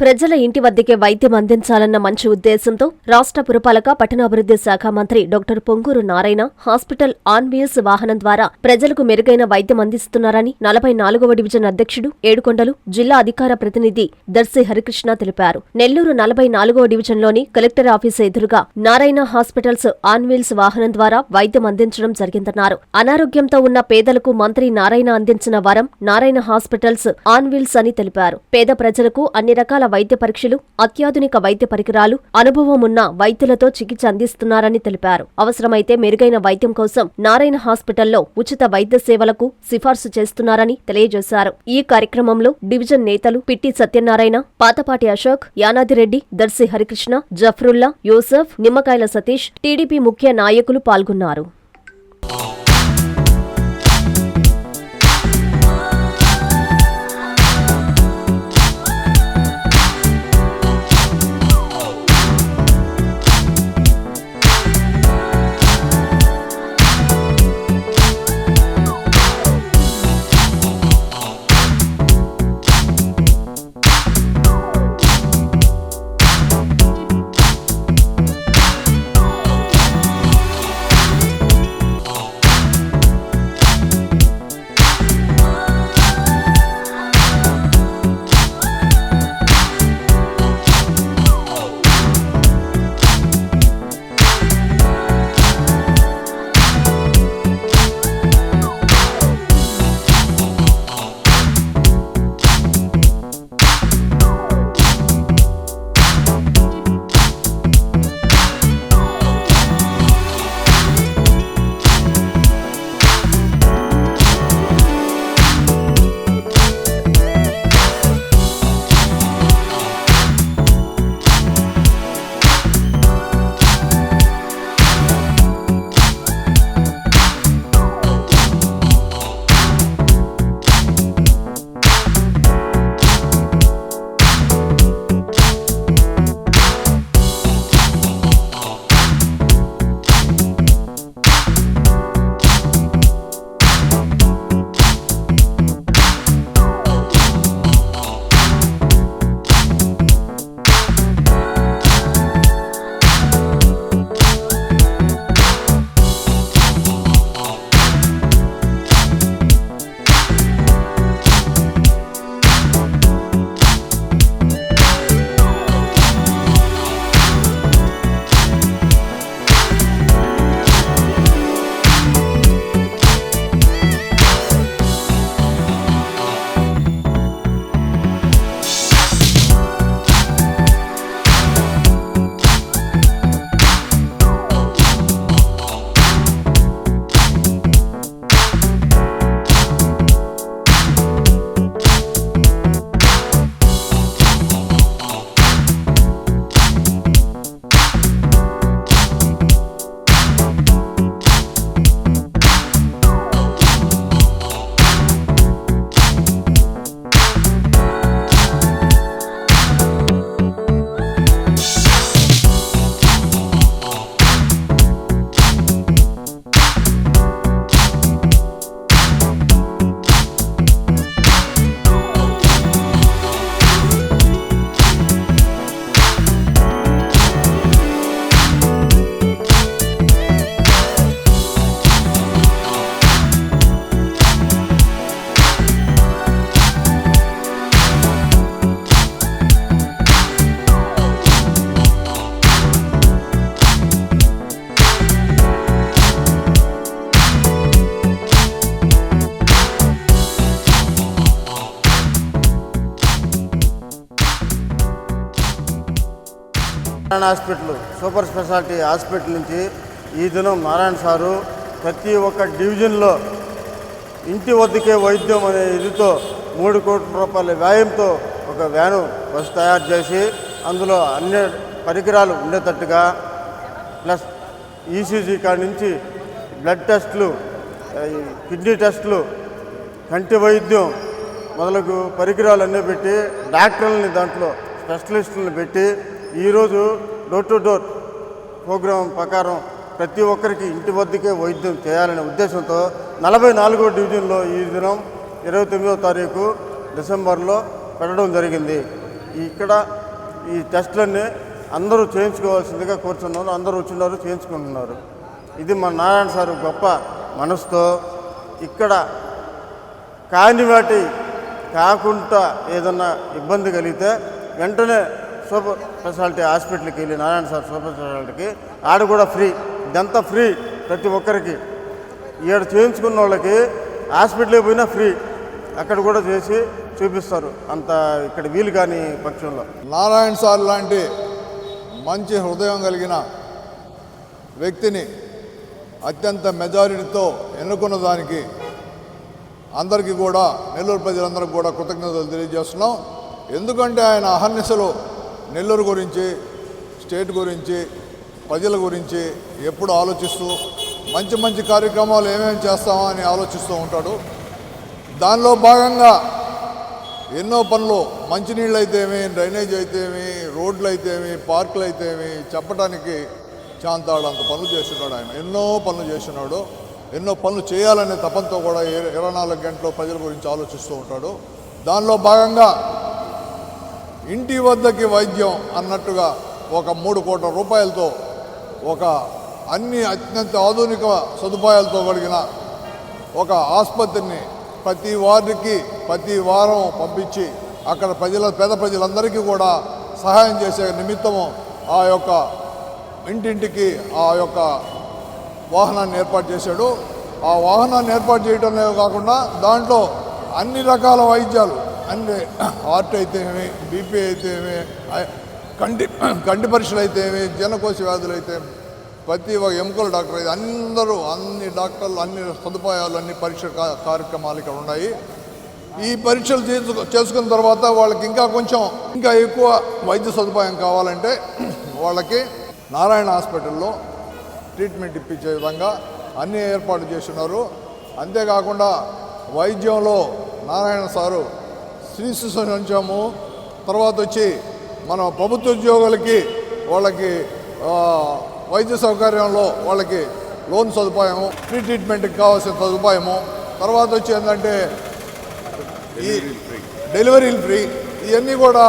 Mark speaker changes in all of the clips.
Speaker 1: ప్రజల ఇంటి వద్దకే వైద్యం అందించాలన్న మంచి ఉద్దేశంతో రాష్ట్ర పురపాలక పట్టణాభివృద్ధి శాఖ మంత్రి doctor Ponguru Narayana hospital on wheels వాహనం ద్వారా ప్రజలకు మెరుగైన వైద్యం అందిస్తున్నారని నలభై నాలుగవ డివిజన్ అధ్యక్షుడు ఏడుకొండలు జిల్లా అధికార ప్రతినిధి దర్శి హరికృష్ణ తెలిపారు. నెల్లూరు నలభై నాలుగవ డివిజన్లోని కలెక్టర్ ఆఫీసు ఎదురుగా నారాయణ హాస్పిటల్స్ ఆన్ వీల్స్ వాహనం ద్వారా వైద్యం అందించడం జరిగిందన్నారు. అనారోగ్యంతో ఉన్న పేదలకు మంత్రి నారాయణ అందించిన వరం నారాయణ హాస్పిటల్స్ ఆన్ వీల్స్ అని తెలిపారు. పేద ప్రజలకు అన్ని రకాల వైద్య పరీక్షలు అత్యాధునిక వైద్య పరికరాలు అనుభవం ఉన్న వైద్యులతో చికిత్స అందిస్తున్నారని తెలిపారు. అవసరమైతే మెరుగైన వైద్యం కోసం నారాయణ హాస్పిటల్లో ఉచిత వైద్య సేవలకు సిఫార్సు చేస్తున్నారని తెలియజేశారు. ఈ కార్యక్రమంలో డివిజన్ నేతలు పిట్టి సత్యనారాయణ పాతపాటి అశోక్ యానాదిరెడ్డి దర్శి హరికృష్ణ జఫ్రుల్లా యూసఫ్ నిమ్మకాయల సతీష్ టీడీపీ ముఖ్య నాయకులు పాల్గొన్నారు.
Speaker 2: Narayana hospital super speciality hospital నుంచి ఈ దినం నారాయణ సారు ప్రతి ఒక్క డివిజన్లో ఇంటి వద్దకే వైద్యం అనే ఇదితో మూడు కోట్ల రూపాయల వ్యాయంతో ఒక వ్యాను బస్సు తయారు చేసి అందులో అన్ని పరికరాలు ఉండేటట్టుగా ప్లస్ ఈసీజీ కాడి నుంచి బ్లడ్ టెస్ట్లు కిడ్నీ టెస్ట్లు కంటి వైద్యం మొదలగు పరికరాలు అన్నీ పెట్టి డాక్టర్లని దాంట్లో స్పెషలిస్టులను పెట్టి ఈరోజు డోర్ టు డోర్ ప్రోగ్రాం ప్రకారం ప్రతి ఒక్కరికి ఇంటి వద్దకే వైద్యం చేయాలనే ఉద్దేశంతో నలభై నాలుగో డివిజన్లో ఈ దినం ఇరవై తొమ్మిదో తారీఖు డిసెంబర్లో పెట్టడం జరిగింది. ఇక్కడ ఈ టెస్టులన్నీ అందరూ చేయించుకోవాల్సిందిగా కోరుతున్నారు అందరూ వచ్చినారు చేయించుకుంటున్నారు. ఇది మన నారాయణ సార్ గొప్ప మనసుతో ఇక్కడ కాని వాటి కాకుండా ఏదన్నా ఇబ్బంది కలిగితే వెంటనే సూపర్ స్పెషాలిటీ హాస్పిటల్కి వెళ్ళి నారాయణ సార్ సూపర్ స్పెషాలిటీకి. ఆడ కూడా ఫ్రీ. ఇదంతా ఫ్రీ ప్రతి ఒక్కరికి. ఈడ చేయించుకున్న వాళ్ళకి హాస్పిటల్కి పోయినా ఫ్రీ. అక్కడ కూడా చేసి చూపిస్తారు. అంత ఇక్కడ వీలు కాని పక్షంలో.
Speaker 3: నారాయణ సార్ లాంటి మంచి హృదయం కలిగిన వ్యక్తిని అత్యంత మెజారిటీతో ఎన్నుకున్న దానికి అందరికీ కూడా నెల్లూరు ప్రజలందరికీ కూడా కృతజ్ఞతలు తెలియజేస్తున్నాం. ఎందుకంటే ఆయన అహర్నిశలు నెల్లూరు గురించి స్టేట్ గురించి ప్రజల గురించి ఎప్పుడు ఆలోచిస్తూ మంచి మంచి కార్యక్రమాలు ఏమేమి చేస్తామా అని ఆలోచిస్తూ ఉంటాడు. దానిలో భాగంగా ఎన్నో పనులు మంచినీళ్ళు అయితేమి డ్రైనేజ్ అయితేమి రోడ్లు అయితేమి పార్కులు అయితేమి చెప్పడానికి చాంతాడంత పనులు చేస్తున్నాడు ఆయన. ఎన్నో పనులు చేస్తున్నాడు. ఎన్నో పనులు చేయాలనే తపంతో కూడా ఇరవై నాలుగు గంటలు ప్రజల గురించి ఆలోచిస్తూ ఉంటాడు. దానిలో భాగంగా ఇంటి వద్దకి వైద్యం అన్నట్టుగా ఒక మూడు కోట్ల రూపాయలతో ఒక అన్ని అత్యంత ఆధునిక సదుపాయాలతో కలిగిన ఒక ఆసుపత్రిని ప్రతి వార్డుకి ప్రతి వారం పంపించి అక్కడ ప్రజల పేద ప్రజలందరికీ కూడా సహాయం చేసే నిమిత్తము ఆ యొక్క ఇంటింటికి ఆ యొక్క వాహనాన్ని ఏర్పాటు చేశాడు. ఆ వాహనాన్ని ఏర్పాటు చేయటమే కాకుండా దాంట్లో అన్ని రకాల వైద్యాలు అన్ని హార్ట్ uh, అయితేమి బీపీ అయితేమి కంటి కంటి పరీక్షలు అయితేమి జనకోశ వ్యాధులు అయితే ప్రతి ఒక్క ఎముకల డాక్టర్ అయితే అందరూ అన్ని డాక్టర్లు అన్ని సదుపాయాలు అన్ని పరీక్ష కార్యక్రమాలు ఇక్కడ ఉన్నాయి. ఈ పరీక్షలు చేసుకు చేసుకున్న తర్వాత వాళ్ళకి ఇంకా కొంచెం ఇంకా ఎక్కువ వైద్య సదుపాయం కావాలంటే వాళ్ళకి నారాయణ హాస్పిటల్లో ట్రీట్మెంట్ ఇప్పించే విధంగా అన్ని ఏర్పాటు చేస్తున్నారు. అంతేకాకుండా వైద్యంలో నారాయణ సారు శ్రీ శిశు నుంచాము తర్వాత వచ్చి మన ప్రభుత్వ ఉద్యోగులకి వాళ్ళకి వైద్య సౌకర్యంలో వాళ్ళకి లోన్ సదుపాయము ఫ్రీ ట్రీట్మెంట్కి కావాల్సిన సదుపాయము. తర్వాత వచ్చి ఏంటంటే ఈ డెలివరీలు ఫ్రీ ఇవన్నీ కూడా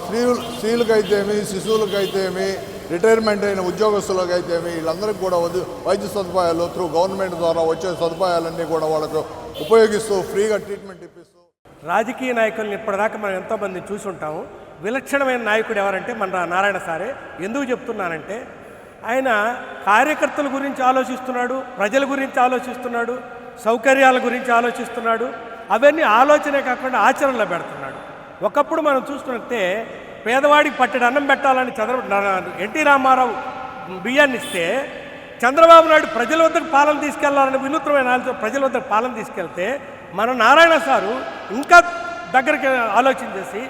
Speaker 3: స్త్రీలు స్త్రీలకైతేమి శిశువులకైతేమి రిటైర్మెంట్ అయిన ఉద్యోగస్తులకు అయితేమి వీళ్ళందరికీ కూడా వద్దు- వైద్య సదుపాయాలు త్రూ గవర్నమెంట్ ద్వారా వచ్చే సదుపాయాలన్నీ కూడా వాళ్ళకు ఉపయోగిస్తూ ఫ్రీగా ట్రీట్మెంట్ ఇప్పిస్తూ
Speaker 4: రాజకీయ నాయకుల్ని ఇప్పటిదాకా మనం ఎంతోమంది చూసి ఉంటాము విలక్షణమైన నాయకుడు ఎవరంటే మన నారాయణ సారే. ఎందుకు చెప్తున్నానంటే ఆయన కార్యకర్తల గురించి ఆలోచిస్తున్నాడు ప్రజల గురించి ఆలోచిస్తున్నాడు సౌకర్యాల గురించి ఆలోచిస్తున్నాడు అవన్నీ ఆలోచనే కాకుండా ఆచరణలో పెడుతున్నాడు. ఒకప్పుడు మనం చూస్తుంటే పేదవాడికి పట్టడి అన్నం పెట్టాలని చంద్ర ఎన్టీ రామారావు బియ్యాన్ని ఇస్తే చంద్రబాబు నాయుడు ప్రజల వద్దకు పాలన తీసుకెళ్ళాలని వినూత్నమైన ఆలోచన ప్రజల వద్దకు పాలన తీసుకెళ్తే మన నారాయణ సారు ఇంకా దగ్గరికి ఆలోచన చేసి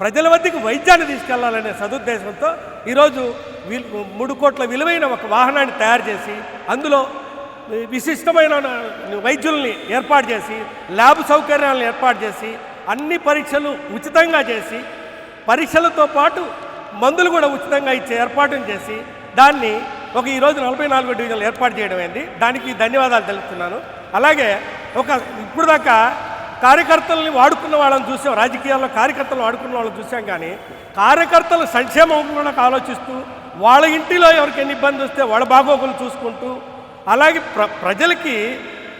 Speaker 4: ప్రజల వద్దకు వైద్యాన్ని తీసుకెళ్ళాలనే సదుద్దేశంతో ఈరోజు మూడు కోట్ల విలువైన ఒక వాహనాన్ని తయారు చేసి అందులో విశిష్టమైన వైద్యుల్ని ఏర్పాటు చేసి ల్యాబ్ సౌకర్యాలను ఏర్పాటు చేసి అన్ని పరీక్షలు ఉచితంగా చేసి పరీక్షలతో పాటు మందులు కూడా ఉచితంగా ఇచ్చే ఏర్పాటును చేసి దాన్ని ఒక ఈరోజు నలభై నాలుగు డివిజన్లు ఏర్పాటు చేయడం అయింది. దానికి ధన్యవాదాలు తెలుపుతున్నాను. అలాగే ఒక ఇప్పుడు దాకా కార్యకర్తల్ని వాడుకున్న వాళ్ళని చూసాం రాజకీయాల్లో కార్యకర్తలు వాడుకున్న వాళ్ళని చూసాం కానీ కార్యకర్తల సంక్షేమం కూడా ఆలోచిస్తూ వాళ్ళ ఇంటిలో ఎవరికి ఎన్ని ఇబ్బంది వస్తే వాళ్ళ బాగోగులు చూసుకుంటూ అలాగే ప్ర ప్రజలకి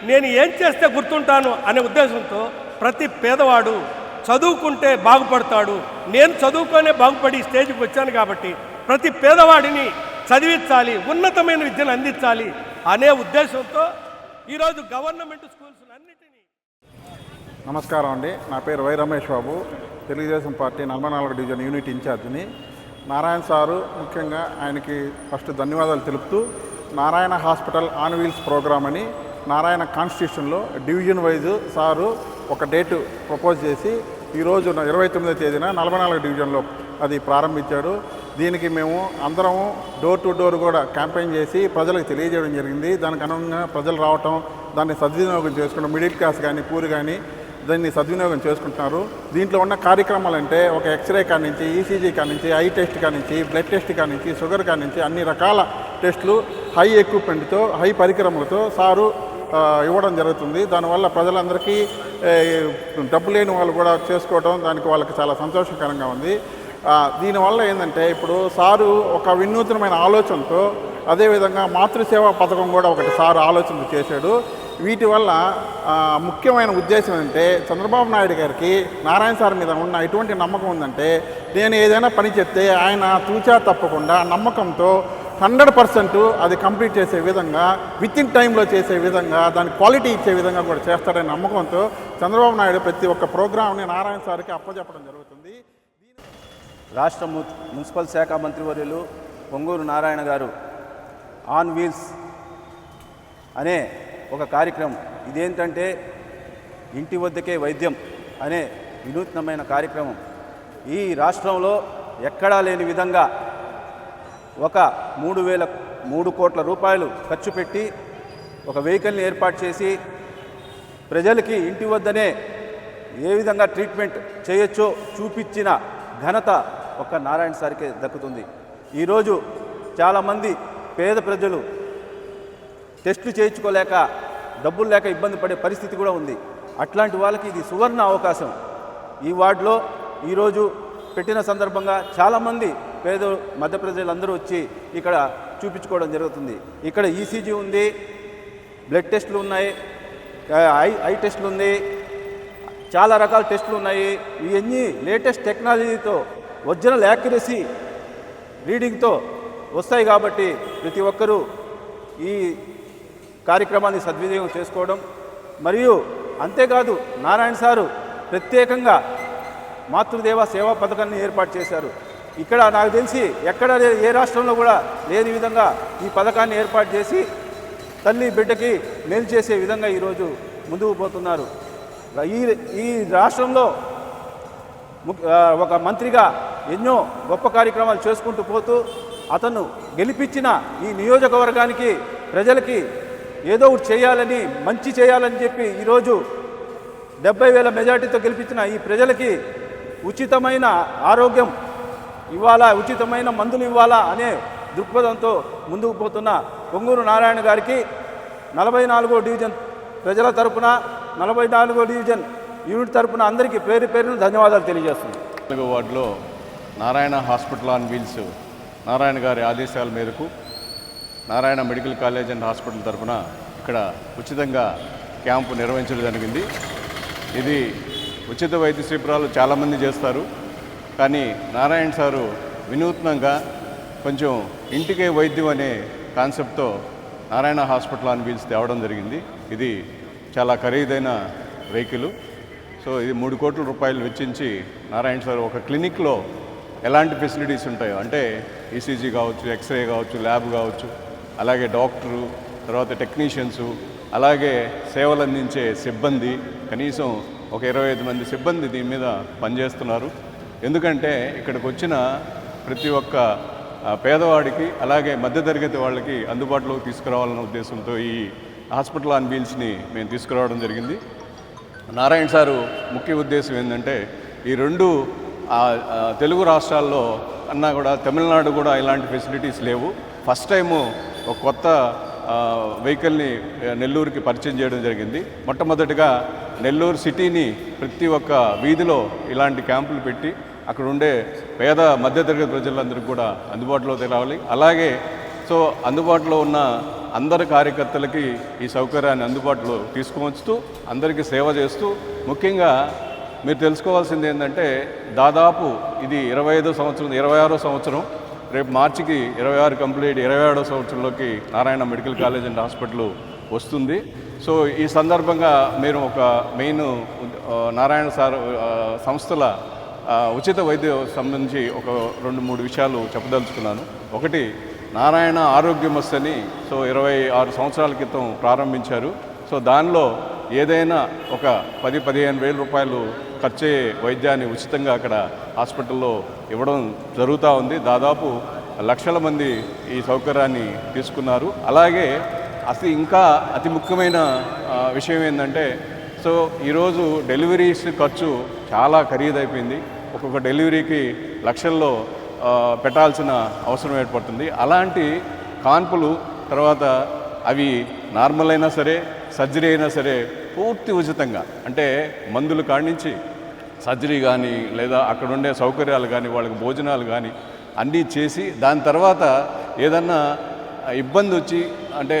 Speaker 4: నేను ఏం చేస్తే గుర్తుంటాను అనే ఉద్దేశంతో ప్రతి పేదవాడు చదువుకుంటే బాగుపడతాడు. నేను చదువుకొనే బాగుపడి స్టేజ్కి వచ్చాను కాబట్టి ప్రతి పేదవాడిని చదివించాలి ఉన్నతమైన విద్యను అందించాలి అనే ఉద్దేశంతో ఈరోజు గవర్నమెంట్ స్కూల్స్ అన్నిటినీ.
Speaker 5: నమస్కారం అండి. నా పేరు వై రమేష్ బాబు. తెలుగుదేశం పార్టీ నలభై నాలుగు డివిజన్ యూనిట్ ఇన్ఛార్జిని. నారాయణ సారు ముఖ్యంగా ఆయనకి ఫస్ట్ ధన్యవాదాలు తెలుపుతూ Narayana hospital on wheels programme అని నారాయణ కాన్స్టిట్యూషన్లో డివిజన్ వైజ్ సారు ఒక డేటు ప్రపోజ్ చేసి ఈరోజు ఇరవై తొమ్మిదో తేదీన నలభై నాలుగు డివిజన్లో అది ప్రారంభించాడు దీనికి మేము అందరము డోర్ టు డోర్ కూడా క్యాంపెయిన్ చేసి ప్రజలకు తెలియజేయడం జరిగింది. దానికి అనుగుణంగా ప్రజలు రావటం దాన్ని సద్వినియోగం చేసుకుంటాం. మిడిల్ క్లాస్ కానీ పూర్ కానీ దాన్ని సద్వినియోగం చేసుకుంటున్నారు. దీంట్లో ఉన్న కార్యక్రమాలు అంటే ఒక ఎక్స్రే కాడి నుంచి ఈసీజీ కాడి నుంచి ఐ టెస్ట్ కాడి నుంచి బ్లడ్ టెస్ట్ కాడి నుంచి షుగర్ కాడి నుంచి అన్ని రకాల టెస్టులు హై ఎక్విప్మెంట్తో హై పరికరములతో సారు ఇవ్వడం జరుగుతుంది. దానివల్ల ప్రజలందరికీ డబ్బు లేని వాళ్ళు కూడా చేసుకోవడం దానికి వాళ్ళకి చాలా సంతోషకరంగా ఉంది. దీనివల్ల ఏంటంటే ఇప్పుడు సారు ఒక వినూత్నమైన ఆలోచనతో అదేవిధంగా మాతృసేవా పథకం కూడా ఒకటి సారు ఆలోచన చేశాడు. వీటి వల్ల ముఖ్యమైన ఉద్దేశం ఏంటంటే చంద్రబాబు నాయుడు గారికి నారాయణ సార్ మీద ఉన్న ఎటువంటి నమ్మకం ఉందంటే నేను ఏదైనా పని చెప్తే ఆయన తూచా తప్పకుండా నమ్మకంతో హండ్రెడ్ పర్సెంట్ అది కంప్లీట్ చేసే విధంగా విత్ ఇన్ టైంలో చేసే విధంగా దాని క్వాలిటీ ఇచ్చే విధంగా కూడా చేస్తాడనే నమ్మకంతో చంద్రబాబు నాయుడు ప్రతి ఒక్క ప్రోగ్రామ్ని నారాయణ సార్కి అప్పచెప్పడం జరుగుతుంది.
Speaker 6: రాష్ట్ర ము- మున్సిపల్ శాఖ మంత్రివర్యులు పొంగూరు నారాయణ గారు ఆన్ వీల్స్ అనే ఒక కార్యక్రమం. ఇదేంటంటే ఇంటి వద్దకే వైద్యం అనే వినూత్నమైన కార్యక్రమం. ఈ రాష్ట్రంలో ఎక్కడా లేని విధంగా ఒక మూడు వేల మూడు కోట్ల రూపాయలు ఖర్చు పెట్టి ఒక వెహికల్ని ఏర్పాటు చేసి ప్రజలకి ఇంటి వద్దనే ఏ విధంగా ట్రీట్మెంట్ చేయొచ్చో చూపించిన ఘనత ఒక్క నారాయణ సార్కే దక్కుతుంది. ఈరోజు చాలామంది పేద ప్రజలు టెస్టులు చేయించుకోలేక డబ్బులు లేక ఇబ్బంది పడే పరిస్థితి కూడా ఉంది. అట్లాంటి వాళ్ళకి ఇది సువర్ణ అవకాశం. ఈ వార్డులో ఈరోజు పెట్టిన సందర్భంగా చాలామంది పేద మధ్య ప్రజలందరూ వచ్చి ఇక్కడ చూపించుకోవడం జరుగుతుంది. ఇక్కడ ఈసీజీ ఉంది బ్లడ్ టెస్టులు ఉన్నాయి ఐ ఐ టెస్టులు ఉంది చాలా రకాల టెస్టులు ఉన్నాయి. ఇవన్నీ లేటెస్ట్ టెక్నాలజీతో ఒరిజినల్ యాక్యురసీ రీడింగ్తో వస్తాయి కాబట్టి ప్రతి ఒక్కరూ ఈ కార్యక్రమాన్ని సద్వినియోగం చేసుకోవడం మరియు అంతేకాదు నారాయణ సారు ప్రత్యేకంగా మాతృదేవ సేవా పథకాన్ని ఏర్పాటు చేశారు. ఇక్కడ నాకు తెలిసి ఎక్కడ ఏ రాష్ట్రంలో కూడా లేని విధంగా ఈ పథకాన్ని ఏర్పాటు చేసి తల్లి బిడ్డకి మేలు చేసే విధంగా ఈరోజు ముందుకు పోతున్నారు. ఈ ఈ రాష్ట్రంలో ఒక మంత్రిగా ఎన్నో గొప్ప కార్యక్రమాలు చేసుకుంటూ పోతూ అతను గెలిపించిన ఈ నియోజకవర్గానికి ప్రజలకి ఏదో ఒకటి చేయాలని మంచి చేయాలని చెప్పి ఈరోజు డెబ్బై వేల మెజార్టీతో గెలిపించిన ఈ ప్రజలకి ఉచితమైన ఆరోగ్యం ఇవ్వాలా ఉచితమైన మందులు ఇవ్వాలా అనే దృక్పథంతో ముందుకు పోతున్న పొంగూరు నారాయణ గారికి నలభై నాలుగో డివిజన్ ప్రజల తరపున నలభై నాలుగో డివిజన్ యూనిట్ తరపున అందరికీ పేరు పేరును ధన్యవాదాలు తెలియజేస్తున్నాను
Speaker 7: నాలుగో వార్డులో Narayana hospital on wheels Narayana గారి ఆదేశాల మేరకు Narayana medical college and hospital తరఫున ఇక్కడ ఉచితంగా క్యాంపు నిర్వహించడం జరిగింది. ఇది ఉచిత వైద్య శిబిరాలు చాలామంది చేస్తారు. కానీ నారాయణ సారు వినూత్నంగా కొంచెం ఇంటికే వైద్యం అనే కాన్సెప్ట్తో నారాయణ హాస్పిటల్ ఆన్ వీల్స్ తేవడం జరిగింది. ఇది చాలా ఖరీదైన వెహికల్. సో ఇది మూడు కోట్ల రూపాయలు వెచ్చించి నారాయణ సార్ ఒక క్లినిక్లో ఎలాంటి ఫెసిలిటీస్ ఉంటాయో అంటే ఈసీజీ కావచ్చు ఎక్స్రే కావచ్చు ల్యాబ్ కావచ్చు అలాగే డాక్టరు తర్వాత టెక్నీషియన్సు అలాగే సేవలు అందించే సిబ్బంది కనీసం ఒక ఇరవై ఐదు మంది సిబ్బంది దీని మీద పనిచేస్తున్నారు. ఎందుకంటే ఇక్కడికి వచ్చిన ప్రతి ఒక్క పేదవాడికి అలాగే మధ్యతరగతి వాళ్ళకి అందుబాటులోకి తీసుకురావాలన్న ఉద్దేశంతో ఈ హాస్పిటల్ ఆన్ వీల్స్ని మేము తీసుకురావడం జరిగింది. నారాయణ సారు ముఖ్య ఉద్దేశం ఏంటంటే ఈ రెండు తెలుగు రాష్ట్రాల్లో అన్నా కూడా తమిళనాడు కూడా ఇలాంటి ఫెసిలిటీస్ లేవు. ఫస్ట్ టైము ఒక కొత్త వెహికల్ని నెల్లూరుకి పరిచయం చేయడం జరిగింది. మొట్టమొదటిగా నెల్లూరు సిటీని ప్రతి ఒక్క వీధిలో ఇలాంటి క్యాంపులు పెట్టి అక్కడ ఉండే పేద మధ్యతరగతి ప్రజలందరికీ కూడా అందుబాటులో రావాలి. అలాగే సో అందుబాటులో ఉన్న అందరి కార్యకర్తలకి ఈ సౌకర్యాన్ని అందుబాటులో తీసుకువస్తూ అందరికీ సేవ చేస్తూ ముఖ్యంగా మీరు తెలుసుకోవాల్సింది ఏంటంటే దాదాపు ఇది ఇరవై ఐదో సంవత్సరం ఇరవై ఆరో సంవత్సరం రేపు మార్చికి ఇరవై ఆరు కంప్లీట్ ఇరవై ఏడో సంవత్సరంలోకి Narayana medical college and hospital వస్తుంది. సో ఈ సందర్భంగా మీరు ఒక మెయిన్ నారాయణ సార్ సంస్థల ఉచిత వైద్య సంబంధించి ఒక రెండు మూడు విషయాలు చెప్పదలుచుకున్నాను. ఒకటి నారాయణ ఆరోగ్యమస్తని సో ఇరవై ఆరు సంవత్సరాల క్రితం ప్రారంభించారు. సో దానిలో ఏదైనా ఒక పది పదిహేను వేల రూపాయలు ఖర్చే వైద్యాన్ని ఉచితంగా అక్కడ హాస్పిటల్లో ఇవ్వడం జరుగుతూ ఉంది. దాదాపు లక్షల మంది ఈ సౌకర్యాన్ని తీసుకున్నారు. అలాగే అసలు ఇంకా అతి ముఖ్యమైన విషయం ఏంటంటే సో ఈరోజు డెలివరీస్ ఖర్చు చాలా ఖరీదైపోయింది. ఒక్కొక్క డెలివరీకి లక్షల్లో పెట్టాల్సిన అవసరం ఏర్పడుతుంది. అలాంటి కాన్పులు తర్వాత అవి నార్మల్ అయినా సరే సర్జరీ అయినా సరే పూర్తి ఉచితంగా అంటే మందులు కాడించి సర్జరీ కానీ లేదా అక్కడ ఉండే సౌకర్యాలు కానీ వాళ్ళకి భోజనాలు కానీ అన్నీ చేసి దాని తర్వాత ఏదన్నా ఇబ్బంది వచ్చి అంటే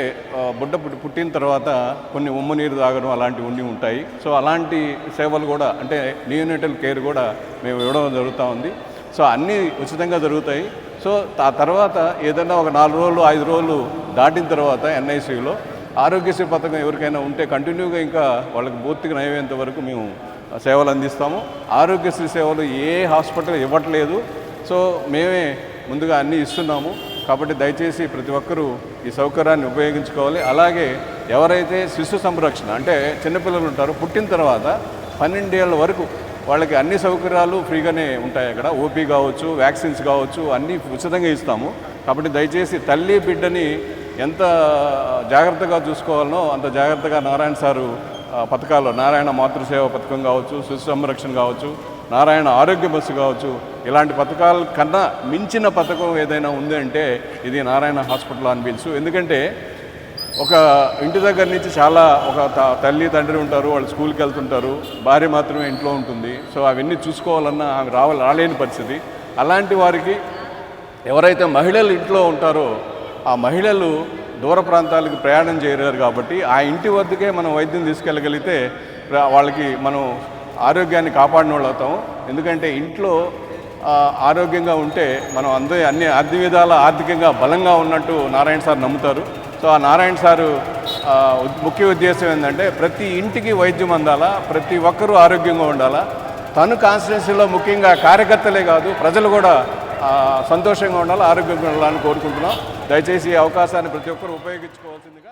Speaker 7: బుడ్డ పుట్టి పుట్టిన తర్వాత కొన్ని ఉమ్ము నీరు తాగడం అలాంటివి ఉండి ఉంటాయి. సో అలాంటి సేవలు కూడా అంటే నియోనేటల్ కేర్ కూడా మేము ఇవ్వడం జరుగుతూ ఉంది. సో అన్నీ ఉచితంగా జరుగుతాయి. సో ఆ తర్వాత ఏదైనా ఒక నాలుగు రోజులు ఐదు రోజులు దాటిన తర్వాత ఎన్ఐసిలో ఆరోగ్యశ్రీ పథకం ఎవరికైనా ఉంటే కంటిన్యూగా ఇంకా వాళ్ళకి పూర్తిగా నయమేంత వరకు మేము సేవలు అందిస్తాము. ఆరోగ్యశ్రీ సేవలు ఏ హాస్పిటల్ ఇవ్వట్లేదు. సో మేమే ముందుగా అన్నీ ఇస్తున్నాము. కాబట్టి దయచేసి ప్రతి ఒక్కరూ ఈ సౌకర్యాన్ని ఉపయోగించుకోవాలి. అలాగే ఎవరైతే శిశు సంరక్షణ అంటే చిన్నపిల్లలు ఉంటారో పుట్టిన తర్వాత పన్నెండేళ్ళ వరకు వాళ్ళకి అన్ని సౌకర్యాలు ఫ్రీగానే ఉంటాయి అక్కడ. ఓపీ కావచ్చు వ్యాక్సిన్స్ కావచ్చు అన్నీ ఉచితంగా ఇస్తాము. కాబట్టి దయచేసి తల్లి బిడ్డని ఎంత జాగ్రత్తగా చూసుకోవాలనో అంత జాగ్రత్తగా నారాయణ సారు పథకాలు నారాయణ మాతృసేవ పథకం కావచ్చు శిశు సంరక్షణ కావచ్చు నారాయణ ఆరోగ్య బస్సు కావచ్చు ఇలాంటి పథకాల కన్నా మించిన పథకం ఏదైనా ఉంది అంటే ఇది నారాయణ హాస్పిటల్ అనిపించు ఎందుకంటే ఒక ఇంటి దగ్గర నుంచి చాలా ఒక తల్లి తండ్రి ఉంటారు వాళ్ళు స్కూల్కి వెళ్తుంటారు భార్య మాత్రమే ఇంట్లో ఉంటుంది. సో అవన్నీ చూసుకోవాలన్నా ఆమె రావాలి రాలేని పరిస్థితి. అలాంటి వారికి ఎవరైతే మహిళలు ఇంట్లో ఉంటారో ఆ మహిళలు దూర ప్రాంతాలకు ప్రయాణం చేయలేరు కాబట్టి ఆ ఇంటి వద్దకే మనం వైద్యం తీసుకెళ్ళగలిగితే వాళ్ళకి మనం ఆరోగ్యాన్ని కాపాడిన వాళ్ళు అవుతాం. ఎందుకంటే ఇంట్లో ఆరోగ్యంగా ఉంటే మనం అందరి అన్ని అన్ని విధాల ఆర్థికంగా బలంగా ఉన్నట్టు నారాయణ సార్ నమ్ముతారు. సో ఆ నారాయణ సారు ముఖ్య ఉద్దేశం ఏంటంటే ప్రతి ఇంటికి వైద్యం అందాలా ప్రతి ఒక్కరూ ఆరోగ్యంగా ఉండాలా. తను కాన్స్టిట్యున్సీలో ముఖ్యంగా కార్యకర్తలే కాదు ప్రజలు కూడా సంతోషంగా ఉండాలి ఆరోగ్యంగా ఉండాలని కోరుకుంటున్నాం. దయచేసి ఈ అవకాశాన్ని ప్రతి ఒక్కరు ఉపయోగించుకోవాల్సిందిగా